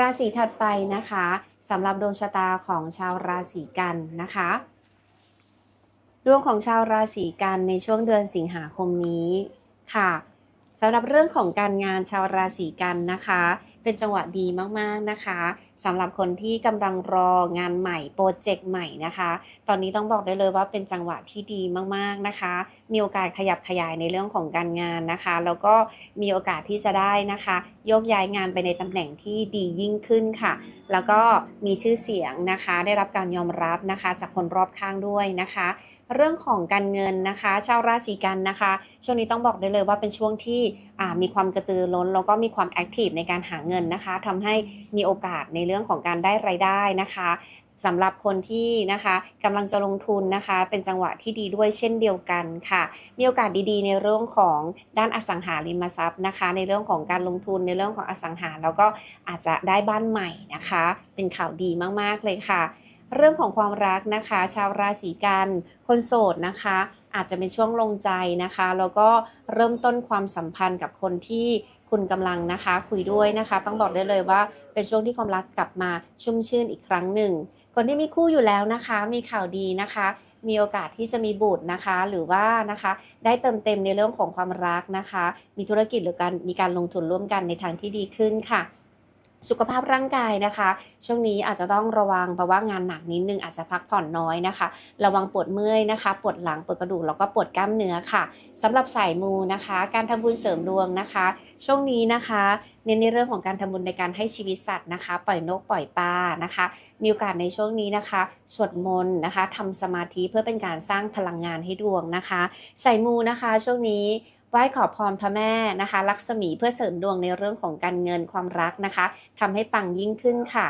ราศีถัดไปนะคะสำหรับดวงชะตาของชาวราศีกันนะคะดวงของชาวราศีกันในช่วงเดือนสิงหาคมนี้ค่ะสำหรับเรื่องของการงานชาวราศีกันนะคะ เป็นจังหวะดีมากๆนะคะสำหรับคนที่กำลังรองานใหม่โปรเจกต์ใหม่นะคะ ตอนนี้ต้องบอกได้เลยว่าเป็นจังหวะที่ดีมากๆนะคะ มีโอกาสขยับขยายในเรื่องของการงานนะคะ แล้วก็มีโอกาสที่จะได้นะคะโยกย้ายงานไปในตำแหน่งที่ดียิ่งขึ้นค่ะ แล้วก็มีชื่อเสียงนะคะ ได้รับการยอมรับนะคะ จากคนรอบข้างด้วยนะคะ เรื่องของการเงินนะคะ ชาวราศีกันนะคะ ช่วงนี้ต้องบอกได้เลยว่าเป็นช่วงที่มีความกระตือร้นแล้วก็มีความแอคทีฟในการหาเงินนะคะทำให้มีโอกาสในเรื่องของการได้รายได้นะคะสำหรับคนที่นะคะกำลังจะลงทุนนะคะ เป็นจังหวะที่ดีด้วยเช่นเดียวกันค่ะ มีโอกาสดีๆ ในเรื่องของด้านอสังหาริมทรัพย์นะคะ ในเรื่องของการลงทุนในเรื่องของอสังหาแล้วก็อาจจะได้บ้านใหม่นะคะ เป็นข่าวดีมากๆเลยค่ะ เรื่องของความรักนะคะ ชาวราศีกันคนโสดนะคะ อาจจะเป็นช่วงลงใจนะคะ แล้วก็เริ่มต้นความสัมพันธ์กับคนที่คุณกำลังนะคะ คุยด้วยนะคะ ต้องบอกได้เลยว่าเป็นช่วงที่ความรักกลับมาชุ่มชื่นอีกครั้งหนึ่ง คนที่มีคู่อยู่แล้วนะคะ มีข่าวดีนะคะ มีโอกาสที่จะมีบุตรนะคะ หรือว่านะคะ ได้เติมเต็มในเรื่องของความรักนะคะ มีธุรกิจหรือการมีการลงทุนร่วมกันในทางที่ดีขึ้นค่ะ สุขภาพร่างกายนะคะ ช่วงนี้อาจจะต้องระวังเพราะว่างานหนักนิดนึงอาจจะพักผ่อนน้อยนะคะ ระวังปวดเมื่อยนะคะ ปวดหลังปวดกระดูกแล้วก็ปวดกล้ามเนื้อค่ะสำหรับสายมูนะคะ การทำบุญเสริมดวงนะคะ ช่วงนี้นะคะเน้นในเรื่องของการทำบุญในการให้ชีวิตสัตว์นะคะ ปล่อยนกปล่อยปลานะคะ มีโอกาสในช่วงนี้นะคะสวดมนต์นะคะทำสมาธิเพื่อเป็นการสร้างพลังงานให้ดวงนะคะ สายมูนะคะ ช่วงนี้ ไหว้ขอพรพระแม่นะคะลักษมีเพื่อเสริมดวงในเรื่องของการเงินความรักนะคะทำให้ปังยิ่งขึ้นค่ะ